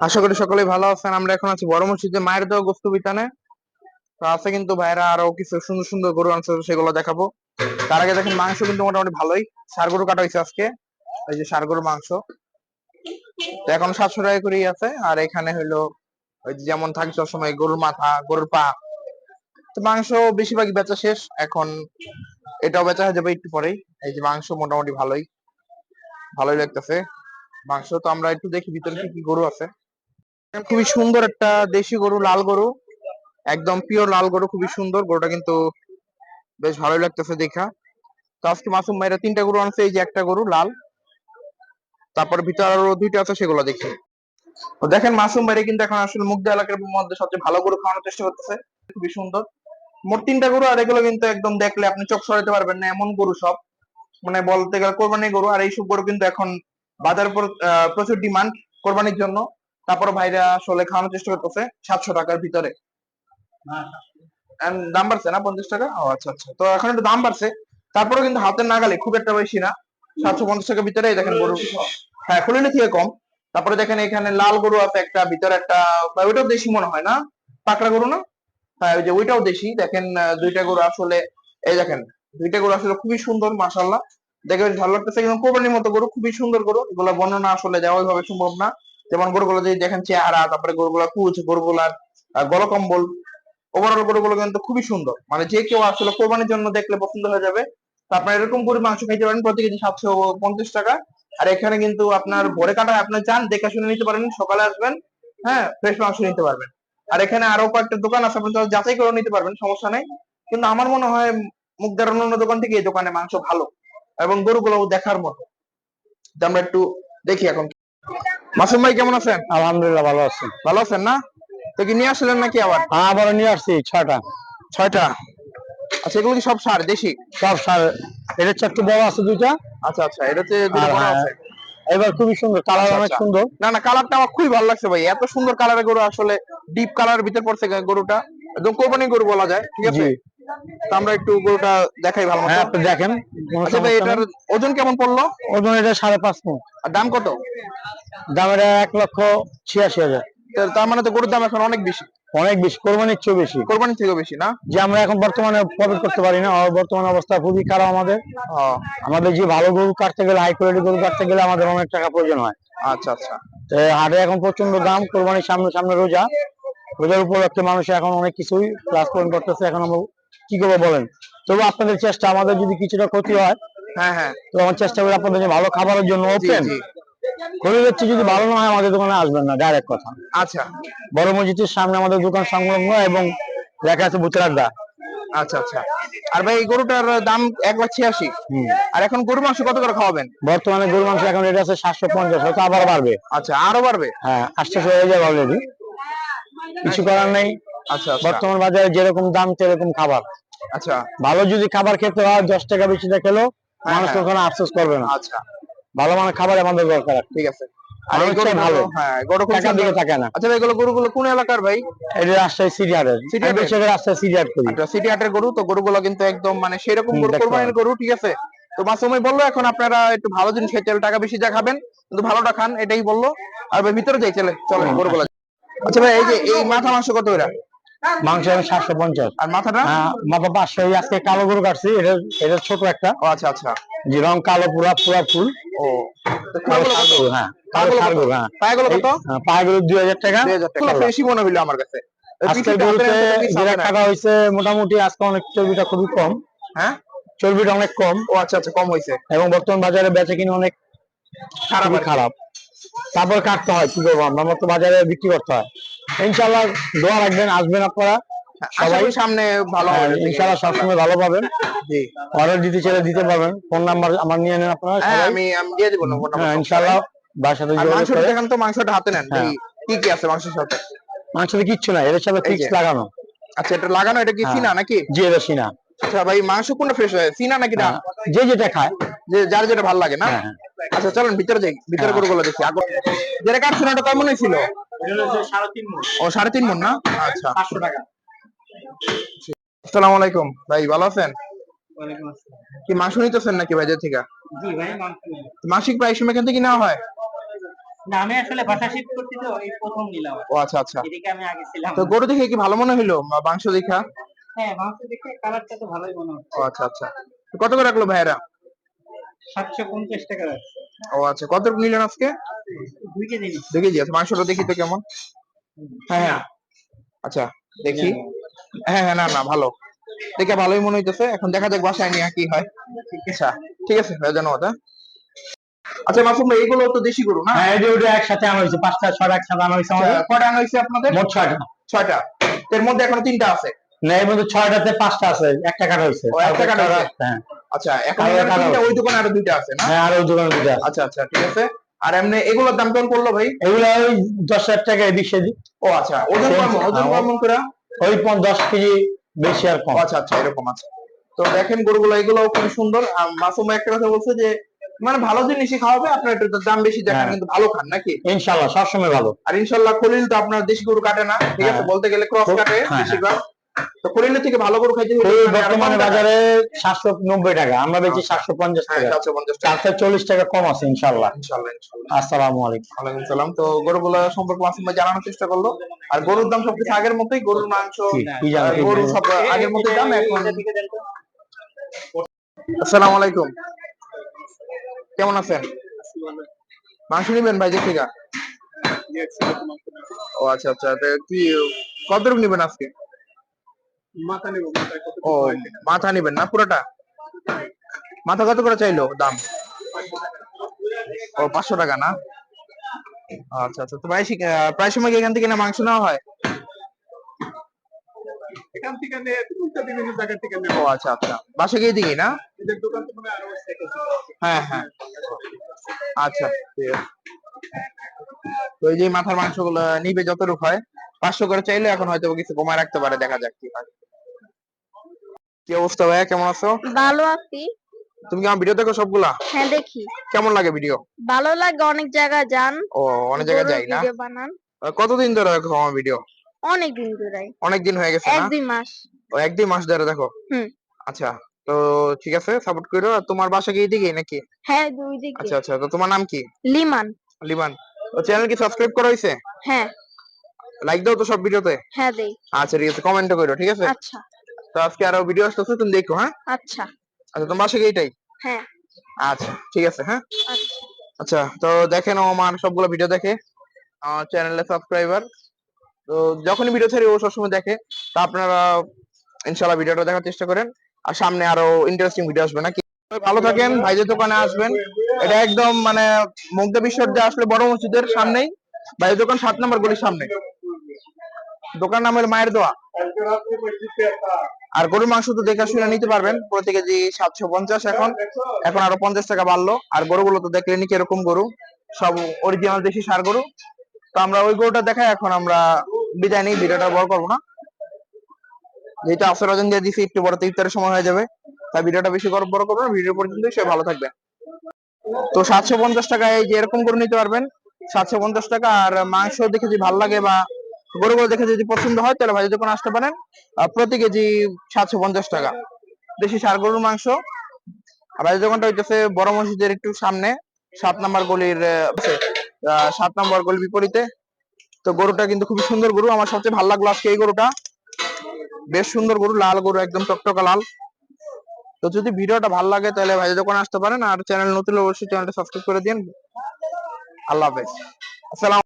আশা করি সকলেই ভালো আছেন। আমরা এখন আছি বড় মসজিদে মায়ের দেওয়া গোস্ত বিতানে। তো আছে কিন্তু ভাইরা আরও কিছু সুন্দর সুন্দর গরু আনছে, সেগুলো দেখাবো। তার আগে দেখেন মাংস কিন্তু মোটামুটি ভালোই। সার গরু কাটা হয়েছে আজকে। এই যে সার গরুর মাংস। তো এখন সাতশো টাকা করেই আছে। আর এখানে হলো ওই যেমন থাকে সবসময় গরুর মাথা, গরুর পা। তো মাংস বেশিরভাগই বেচা শেষ। এখন এটাও বেচা হয়ে যাবে একটু পরেই। এই যে মাংস মোটামুটি ভালোই। ভালোই লাগতেছে। মাংস তো আমরা একটু দেখি ভিতরে কি কি গরু আছে। খুবই সুন্দর একটা দেশি গরু, লাল গরু। একদম পিওর লাল গরু, খুবই সুন্দর। গরুটা কিন্তু বেশ ভালোই লাগতেছে দেখা। তো আজকে মাসুম ভাইরা তিনটা গরু আনছে, এই যে একটা গরু, লাল। তারপর ভিতরে আরও দুইটা আছে, সেগুলো দেখি। দেখেন, মাসুম ভাইরা কিন্তু এখন আসলে মুগ্ধ এলাকার মধ্যে সবচেয়ে ভালো গরু খাওয়ানোর চেষ্টা করতেছে। খুবই সুন্দর। মোট তিনটা গরু, আর এগুলো কিন্তু একদম দেখলে আপনি চোখ সরাতে পারবেন না, এমন গরু সব। মানে বলতে গেলে কোরবানি গরু, আর এইসব গরু কিন্তু এখন বাজার প্রচুর ডিমান্ড কোরবানির জন্য। তারপর ভাইরা আসলে খাওয়ানোর চেষ্টা করতেছে সাতশো টাকার ভিতরে। দাম বাড়ছে না পঞ্চাশ টাকা? ও আচ্ছা আচ্ছা। তো এখন একটু দাম বাড়ছে। তারপরে কিন্তু হাতের নাগালে খুব একটা বেশি না। সাতশো পঞ্চাশ টাকার ভিতরে দেখেন গরু। হ্যাঁ খুলিনি থেকে কম। তারপরে দেখেন এখানে লাল গরু আছে একটা, ভিতরে একটা ওইটাও দেশি মনে হয় না? পাকড়া গরু না? হ্যাঁ ওই যে ওইটাও দেশি। দেখেন দুইটা গরু আসলে, এই দেখেন, দুইটা গরু আসলে খুবই সুন্দর মাশাল্লাহ দেখে বেশ ভালো লাগতেছে। কিন্তু কোরবানির মতো গরু, খুবই সুন্দর গরু। এগুলো বর্ণনা আসলে দেওয়া ওইভাবে সম্ভব না। যেমন গরুগুলো যদি দেখেন চেহারা, তারপরে গরুগুলা কুচ গরুগুলার গলকম্বল ওভারঅল গরুগুলো কিন্তু খুবই সুন্দর। মানে যে কেউ আসলে কোরবানির জন্য দেখলে পছন্দ হয়ে যাবে। আপনার এরকম গরু মাংস খাইতে পারেন, প্রতি কেজি সাতশো পঞ্চাশ টাকা। আর এখানে কিন্তু আপনার ভোরে কাটা আপনি চান দেখে শুনে নিতে পারেন, সকালে আসবেন হ্যাঁ ফ্রেশ মাংস নিতে পারবেন। আর এখানে আরও কয়েকটা দোকান আছে, আপনি যাচাই করে নিতে পারবেন, সমস্যা নেই। কিন্তু আমার মনে হয় মুগদার অন্যান্য দোকান থেকে এই দোকানে মাংস ভালো, এবং গরুগুলো দেখার মতো। আমরা একটু দেখি এখন মাসুম ভাই কেমন আছেন? আলহামদুলিল্লাহ ভালো আছি। ভালো আছেন না? তো কি নিয়ে আসলেন নাকি আবার? হ্যাঁ আবার নিয়ে আসছি ছয়টা। ছয়টা? আচ্ছা এগুলো কি সব সার দেশি? সব সার। এটা একটু বড় আছে দুইটা। আচ্ছা আচ্ছা এটাতে হ্যাঁ, আছে। এবার খুবই সুন্দর কালার আচ্ছা, অনেক আচ্ছা। সুন্দর। না না কালারটা আমার খুবই ভালো লাগছে ভাই। এত সুন্দর কালারের গরু আসলে ডিপ কালারের ভিতর পড়ছে গরুটা। একদম কোরবানি গরু বলা যায় ঠিক আছে? আমরা একটু গরুটা দেখাই ভালো হ্যাঁ আপনি দেখেন। আচ্ছা ভাই এটার ওজন কেমন পড়ল? ওজন এটা সাড়ে পাঁচ মণ আর দাম কত? দাম এটা এক লক্ষ ছিয়াশি হাজার। তার মানে তো গরুর দাম এখন অনেক বেশি। অনেক বেশি কোরবানির চেয়ে বেশি। কোরবানি থেকে বেশি না? যে আমরা এখন বর্তমানে প্রফিট করতে পারি না বর্তমান অবস্থা খুবই খারাপ আমাদের। আমাদের যে ভালো গরু কাটতে গেলে হাই কোয়ালিটি গরু কাটতে গেলে আমাদের অনেক টাকা প্রয়োজন হয়। আচ্ছা আচ্ছা। তো হাটে এখন প্রচণ্ড দাম কোরবানির সামনে সামনে রোজা। রোজার উপলক্ষে মানুষ এখন অনেক কিছুই পয়েন্ট করতেছে এখন আমরা কি করব বলেন? তবু আপনাদের চেষ্টা আমাদের যদি কিছুটা ক্ষতি হয় হ্যাঁ হ্যাঁ। তো আমার চেষ্টা করি আপনাদের ভালো খাবারের জন্য ওপেন জি। খরিদের যদি ভালো না হয় আমাদের দোকানে আসবেন না ডাইরেক্ট কথা। আচ্ছা। বড় মসজিদের সামনে আমাদের দোকান সংলগ্ন এবং লেখা আছে আড্ডা আচ্ছা আচ্ছা। আর ভাই এই গরুটার দাম এক লাখ ছিয়াশি। হুম। আর এখন গরু মাংস কত করে খাওয়াবেন? বর্তমানে গরু মাংস এখন রেট আছে সাতশো পঞ্চাশ হয়তো আবার বাড়বে। আচ্ছা আরও বাড়বে? হ্যাঁ আটশোশো হয়ে যাবে অলরেডি কিছু করার নেই। আচ্ছা আচ্ছা। বর্তমান বাজারে যেরকম দাম সেরকম খাবার। আচ্ছা। ভালো যদি খাবার খেতে হয় দশ টাকা বেশিটা খেলেও মানুষ হ্যাঁ। ওখানে আফসোস করবে না। আচ্ছা। ভালো মানের খাবার আমাদের দরকার ঠিক আছে। আর ভালো। হ্যাঁ গরু দিকে থাকে না। আচ্ছা এগুলো গরুগুলো কোন এলাকার ভাই? এটা রাজশাহী? বেশি রাজশাহী করি। আচ্ছা গরু তো গরুগুলো কিন্তু একদম মানে সেরকম গরু কোরবানির গরু ঠিক আছে। তো মাসুমাই বলল এখন আপনারা একটু ভালো জিনিস টাকা বেশি যা খাবেন কিন্তু ভালোটা খান এটাই বলল। আর ভিতরে যাই চলে গরুগুলো। আচ্ছা ভাই এই যে এই মাথা মাংস কত করে মাংস এখন সাতশো পঞ্চাশ। আর মাথাটা? মাথা পাঁচশো আজকে কালো গরু কাটছি এটা এটা ছোট একটা। আচ্ছা আচ্ছা। যে রং কালো পুরা পুরা ফুল। ও তো কালো খুলাগুলো ষাঁড় কত? গরু, হ্যাঁ কালো কত? গরু, হ্যাঁ। পাগুলো কত? হ্যাঁ, পায়ে গরু দুই হাজার টাকা। দুই হাজার টাকা। ফ্রেশই মনে হইল আমার কাছে। ওই আজকের পিঠেটা গরুতে হাতের হাতে piece যেটা আছে না? কাটা হয়েছে মোটামুটি আজকে অনেক চর্বিটা খুবই কম। হ্যাঁ? চর্বিটা অনেক কম। ও আচ্ছা আচ্ছা কম হয়েছে এবং বর্তমান বাজারে বেচে কিনে অনেক খারাপ। খারাপ। তারপর কাটতে হয় কি করব আমরা? মতো বাজারে বিক্রি করতে হয়। ইনশাল্লাহ দোয়া রাখবেন আসবেন আপনারা। সবাই সামনে ভালো হ্যাঁ, হবে ইনশাল্লাহ সবসময় ভালো পাবেন। জি। অর্ডার দিতে চাইলে দিতে পারবেন। ফোন নাম্বার আমার নিয়ে নেন আপনারা হ্যাঁ আমি আমি দিয়ে দিব নম্বর হ্যাঁ ইনশাল্লাহ বাসাতে যোগাযোগ করে। দেখান তো মাংসটা হাতে নেন। হ্যাঁ। কি কি আছে মাংসের সাথে? মাংসতে কিচ্ছু না এর সাথে ফিক্স লাগানো। আচ্ছা এটা লাগানো এটা কি হ্যাঁ। সিনা নাকি? জি এটা সিনা। আচ্ছা ভাই মাংস কোনটা ফ্রেশ হয়? সিনা নাকি না হ্যাঁ, যে যেটা খায়। যে যার যেটা ভালো লাগে না? হ্যাঁ, হ্যাঁ। আচ্ছা চলেন ভিতরে যাই। ভিতরে করে গরুগুলো দেখি। আগে যেটা কাটছিল ওটা কেমন হয়েছিল ও সাড়ে তিন মন না? আচ্ছা। আসসালামু আলাইকুম। ভাই ভালো আছেন? কি মাংস নিতেছেন নাকি থেকে? মাসিক প্রায় সময় এখান থেকে নেওয়া হয়? না আমি আসলে বাসা শিফট করছি তো এই প্রথম নিলাম। ও আচ্ছা আচ্ছা। এদিকে আমি আগে ছিলাম। তো গরু দেখে কি ভালো মনে হইল? মাংস দেখা? হ্যাঁ মাংস দেখে কালারটা তো ভালোই মনে হচ্ছে। ও আচ্ছা আচ্ছা। কত করে রাখল সাতশো পঞ্চাশ টাকা রাখছে। ও আচ্ছা কত নিলেন আজকে? দুই কেজি দুই কেজি আচ্ছা মাংসটা দেখি তো কেমন? হ্যাঁ হ্যাঁ। আচ্ছা দেখি। হ্যাঁ হ্যাঁ না না ভালো। দেখে ভালোই মনে হইতেছে। এখন দেখা যাক বাসায় নিয়ে কি হয়। আচ্ছা ঠিক আছে ভাই ধন্যবাদ হ্যাঁ। আচ্ছা মাসুম ভাই এগুলো তো দেশি গরু না? হ্যাঁ এই যে ওটা একসাথে আনা হয়েছে। পাঁচটা ছটা একসাথে আনা হয়েছে আমাদের। আচ্ছা, কয়টা আনা হয়েছে আপনাদের? মোট ছয়টা। ছয়টা। এর মধ্যে এখনও তিনটা আছে? না এর মধ্যে ছয়টাতে পাঁচটা আছে। একটা কাটা হয়েছে। একটা কাটা। হ্যাঁ। আচ্ছা এখন তিনটা ওই দোকানে আরও দুইটা আছে না? হ্যাঁ আর ওই দোকানে আছে। আচ্ছা আচ্ছা ঠিক আছে। আর এমনি এগুলোর দাম কেমন পড়ল ভাই? এগুলো ওই দশ হাজার টাকা ও আচ্ছা ওজন ওজন হ্যাঁ, কেমন করে? ওই দশ কেজি বেশি আর কম। আচ্ছা আচ্ছা এরকম আছে। তো দেখেন গরুগুলো এগুলো খুব সুন্দর। মাসুম একটা কথা বলছে যে মানে ভালো জিনিসই খাওয়াবে আপনার একটু দাম বেশি দেখান হ্যাঁ। কিন্তু ভালো খান নাকি? ইনশাল্লাহ সবসময় ভালো। আর ইনশাল্লাহ খলিল তো আপনার দেশি গরু কাটে না ঠিক আছে? হ্যাঁ। বলতে গেলে ক্রস কাটে হ্যাঁ, বেশিরভাগ। তো থেকে ভালো গরু খাইতে মানে বর্তমানে বাজারে সাতশো নব্বই টাকা আমরা বেচি আচ্ছা। সাতশো পঞ্চাশ টাকা। পঞ্চাশ টাকা। চারশো চল্লিশ টাকা কম আছে ইনশাল্লাহ। ইনশাল্লাহ ইনশাল্লাহ। আসসালামু আলাইকুম। ওয়ালাইকুম সালাম। তো গরুগুলো সম্পর্কে মাসুম ভাই জানানোর চেষ্টা করল। আর গরুর দাম সবকিছু আগের মতোই গরুর মাংস গরু সব আগের মতোই দাম এখন। আসসালামু আলাইকুম। কেমন আছেন? মাংস নিবেন ভাই দেখি ও আচ্ছা আচ্ছা। তো কি কত নিবেন আজকে? মাথা নেব ও মাথা নিবেন না পুরোটা? মাথা কত করে চাইলো দাম? ও পাঁচশো টাকা না? আচ্ছা আচ্ছা তো ভাই প্রায় সময় কি এখান থেকে না মাংস নেওয়া হয়? এখান থেকে বিভিন্ন জায়গা থেকে ও আচ্ছা আচ্ছা। বাসা গিয়ে দিকে না? দোকান তো মনে আরও হ্যাঁ হ্যাঁ। আচ্ছা ঠিক আছে। তো এই যে মাথার মাংসগুলো নিবে যতটুকু হয় পাঁচশো করে চাইলে এখন হয়তো কিছু কমায় রাখতে পারে দেখা যাক কি হয়। কি অবস্থা ভাইয়া? কেমন আছো? ভালো আছি। তুমি কি আমার ভিডিও দেখো সবগুলা? হ্যাঁ দেখি। কেমন লাগে ভিডিও ভালো লাগে অনেক জায়গায় যান। ও অনেক গরুর যাই না? ভিডিও বানান। কতদিন ধরে দেখো আমার ভিডিও অনেক দিন ধরে। অনেক দিন হয়ে গেছে এক দুই মাস। ও এক দুই মাস ধরে দেখো? হুম। আচ্ছা তো ঠিক আছে সাপোর্ট করো। আর তোমার বাসা কি এদিকে নাকি? হ্যাঁ দুই দিকে। আচ্ছা আচ্ছা তো তোমার নাম কি? লিমান। লিমান। ও চ্যানেল কি সাবস্ক্রাইব করা হয়েছে হ্যাঁ। লাইক দাও তো সব ভিডিওতে হ্যাঁ দেই। আচ্ছা ঠিক আছে কমেন্ট করো ঠিক আছে? আচ্ছা। তো আজকে আরও ভিডিও আসতেছে তুমি দেখো হ্যাঁ? আচ্ছা। আচ্ছা তোমার বাসা কি এইটাই হ্যাঁ। আচ্ছা ঠিক আছে হ্যাঁ? আচ্ছা। আচ্ছা তো দেখেন ও আমার সবগুলো ভিডিও দেখে আমার চ্যানেলে সাবস্ক্রাইবার তো যখনই ভিডিও ছাড়ি ও সবসময় দেখে। তো আপনারা ইনশাল্লাহ ভিডিওটা দেখার চেষ্টা করেন। আর সামনে আরও ইন্টারেস্টিং ভিডিও আসবে নাকি? ভালো থাকেন ভাইদের দোকানে আসবেন। এটা একদম মানে মুগ্ধা বিশ্বর যে আসলে বড় মসজিদের সামনেই ভাইদের দোকান সাত নম্বর গলির সামনে। দোকান নাম হলো মায়ের দোয়া। আর গরুর মাংস তো দেখে শুনে নিতে পারবেন। প্রতি কেজি সাতশো পঞ্চাশ এখন এখন আরও পঞ্চাশ টাকা বাড়লো। আর গরুগুলো তো দেখলেনি কীরকম গরু। সব অরিজিনাল দেশি সার গরু। তো আমরা ওই গরুটা দেখাই, এখন আমরা বিদায় নিই, ভিডিওটা বড় করব না। যেহেতু আসর আজান দিয়ে দিছি, একটু বড় ইফতারের সময় হয়ে যাবে। তাই ভিডিওটা বেশি বড় বড় করব না, ভিডিও পর্যন্ত সে ভালো থাকবে তো সাতশো পঞ্চাশ টাকায় যে এরকম গরু নিতে পারবেন। সাতশো পঞ্চাশ টাকা, আর মাংস দেখে যদি ভালো লাগে বা গরুগুলো দেখে যদি পছন্দ হয়, তাহলে ভাই দোকানে আসতে পারেন প্রতি কেজি সাতশো পঞ্চাশ টাকা। দেশি সার, গরুর মাংস। ভাই, দোকানটা হইতেছে বড় মসজিদের একটু সামনে, সাত নম্বর গলির সাত নম্বর গলির বিপরীতে। তো গরুটা কিন্তু খুবই সুন্দর গরু। আমার সবচেয়ে ভালো লাগল আজকে এই গরুটা। বেশ সুন্দর গরু, লাল গরু, একদম টকটকা লাল। তো যদি ভিডিওটা ভালো লাগে, তাহলে ভাই দোকানে আসতে পারেন, আর চ্যানেল নতুন অবশ্যই চ্যানেলটা সাবস্ক্রাইব করে দিন আল্লাহ হাফেজ। আসসালাম